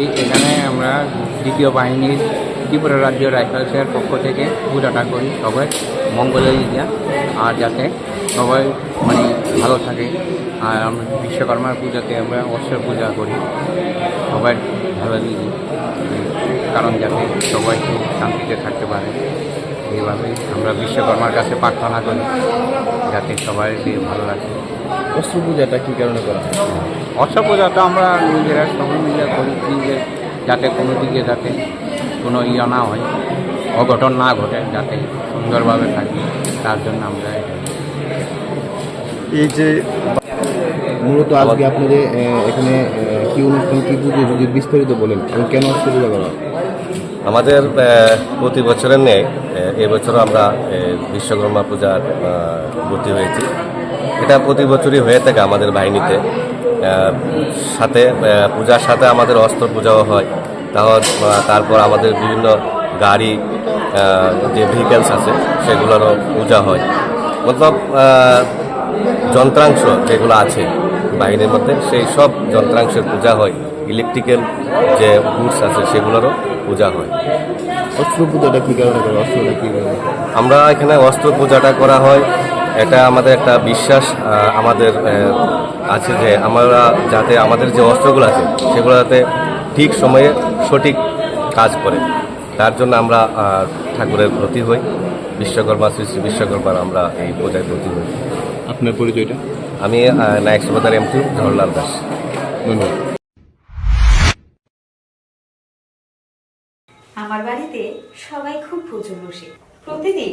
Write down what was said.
এই এখানে আমরা দ্বিতীয় বাহিনীর ত্রিপুরা রাজ্য রাইফেলসের পক্ষ থেকে পূজাটা করি সবাই মঙ্গলের দিয়া আর যাতে সবাই মানে ভালো থাকে। আর আমরা বিশ্বকর্মার পূজাতে আমরা অস্ত্র পূজা করি সবাই ভালো দিকে কারণ যাতে সবাই খুব শান্তিতে থাকতে পারে। এইভাবেই আমরা বিশ্বকর্মার কাছে প্রার্থনা করি যাতে সবাই ভালো লাগে অস্ত্র পূজাটা কি কারণে করা হয়? অস্ত্র পূজা তো আমরা নিজেরা সবাই মিলে করি যাতে কোনো দিকে যাতে কোনো ইয়ে না হয় অঘটন না ঘটে যাতে সুন্দরভাবে থাকি তার জন্য আমরা এই যে মূলত আজকে আপনাদের এখানে কি অনুষ্ঠান কি পুজো যদি বিস্তারিত বলেন এবং কেন পূজা করা? আমাদের প্রতি বছরের ন্যায় আহ, এবছরও আমরা বিশ্বকর্মা পূজার ভর্তি হয়েছি। এটা প্রতি বছরই হয়ে থাকে আমাদের বাহিনীতে। সাথে পূজার সাথে আমাদের অস্ত্র পূজাও হয়। তাও তারপর আমাদের বিভিন্ন গাড়ি যে ভেহিকেলস আছে সেগুলোরও পূজা হয়। মতলব যন্ত্রাংশ যেগুলো আছে বাহিনীর মধ্যে সেই সব যন্ত্রাংশের পূজা হয়। ইলেকট্রিক্যাল যে গুডস আছে সেগুলোরও পূজা হয়। অস্ত্র পূজাটা কি কারণে করা? অস্ত্রটা কি আমরা এখানে অস্ত্র পূজাটা করা হয় এটা আমাদের একটা বিশ্বাস আমাদের আছে যে আমরা যাতে আমাদের যে অস্ত্রগুলো আছে সেগুলো যাতে ঠিক সময়ে সঠিক কাজ করে। তার জন্য আমরা ঠাকুরের প্রতি হই। বিশ্বকর্মা শ্রী শ্রী বিশ্বকর্মার আমরা এই পূজায় প্রতি হই। আপনার পরিচয়টা? আমি নায়ক সুবাদার এমপি জওহরলাল দাস। ধন্যবাদ। আমার বাড়িতে সবাই খুব পুজো বসে। প্রতিদিন